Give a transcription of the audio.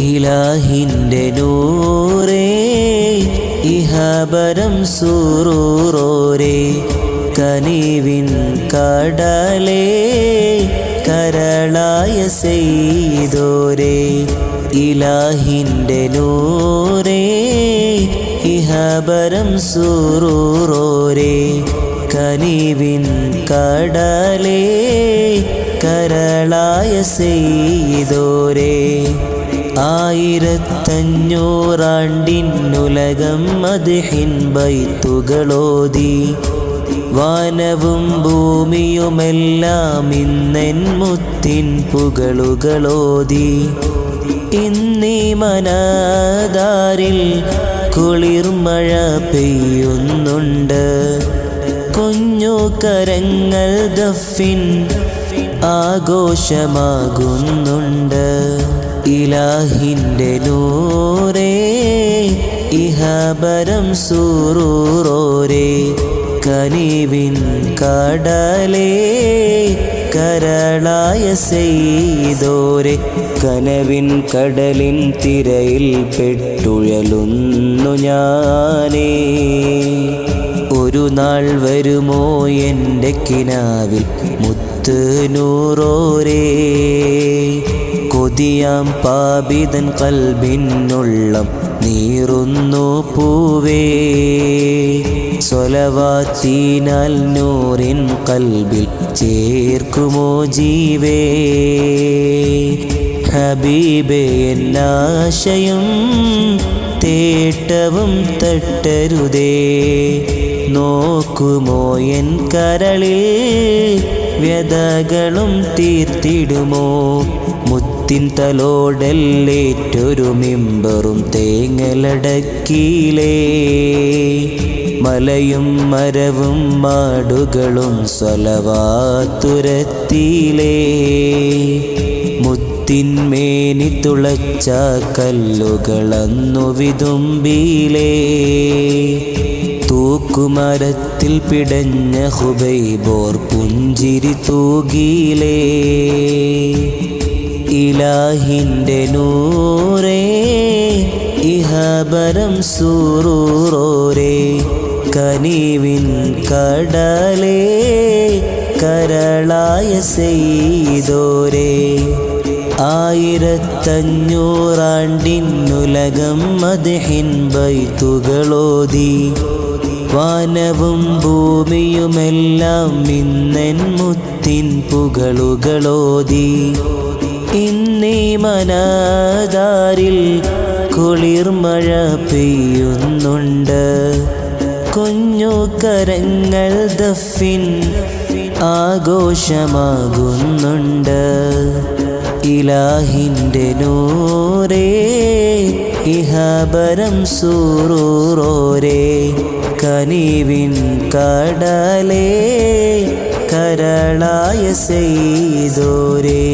ഇലാഹിന്റെ നൂറേ ഇഹബരം സൂറൂറോരേ കനിവിൻ കടലേ കരളായ സെയ്തോരേ ഇലാഹിന്റെ നൂറേ ഇഹബരം സൂറൂറോരേ കനിവിൻ കടലേ കരളായ സെയ്തോരേ. ആയിരത്തഞ്ഞൂറാണ്ടിനുലകം മദ്ഹിൻ ബൈത്തുകളോതി വാനവും ഭൂമിയുമെല്ലാം ഇന്നെൻ മുത്തിൻ പുകളുകളോതി. ഇന്നീ മനാദാരിൽ കുളിർമഴ പെയ്യുന്നുണ്ട്. കുഞ്ഞു കരങ്ങൾ ദഫിൻ ആഘോഷമാകുന്നുണ്ട്. ഇലാഹിന്റെ നൂറേ ഇഹബരം സൂറൂറോരേ കനിവിൻ കടലേ കരളായ സെയ്തോരെ കനവിൻ കടലിൻ തിരയിൽ പെട്ടുഴലുന്നു ഞാനേ. ഒരു നാൾ വരുമോ എന്റെ കിനാവിൽ? മുത്ത് നൂറോരേ. കൊതിയാം പാപിതൻ കൽബിന്നുള്ളം നീറുന്നു പൂവേ. സ്വലവാത്തീനാൽ നൂറിൻ കൽബിൽ ചേർക്കുമോ ജീവേ. ഹബീബേ എന്നാശയും തേട്ടവും തട്ടരുതേ. നോക്കുമോ എൻ കരളിൽ? വ്യതകളും തീർത്തിടുമോ? മുത്തിൻ തലോടല്ലേറ്റൊരു മിമ്പറും തേങ്ങലടക്കിയിലേ. മലയും മരവും മാടുകളും സ്വലവാത്തുരത്തിയിലേ. മുത്തിന്മേനി തുളച്ച കല്ലുകളന്നു വിതുമ്പിലേ തൂക്കുമരത്തിൽ പിടഞ്ഞ ഹുബൈബോർ പുഞ്ചിരി തൂകിലേ. ഇലാഹിന്റെ നൂറേ ഇഹബരം സൂറൂറോരേ. കനിവിൻ കടലേ കരളായ സെയ്തോരേ. ആയിരത്തഞ്ഞൂറാണ്ടിനുലകം മദ്ഹിൻ ബൈത്തുകളോതി വാനവും ഭൂമിയുമെല്ലാം ഇന്നെൻ മുത്തിൻ പുകളുകളോതി. ഇന്നീ മനാദാരിൽ കുളിർമഴ പെയ്യുന്നുണ്ട്. കുഞ്ഞു കരങ്ങൾ ദഫിൻ ആഘോഷമാകുന്നുണ്ട്. ഇലാഹിന്റെ നൂറേ ഇഹബരം സൂറൂറോരേ കനിവിൻ കടലേ കരളായ സെയ്തോരേ.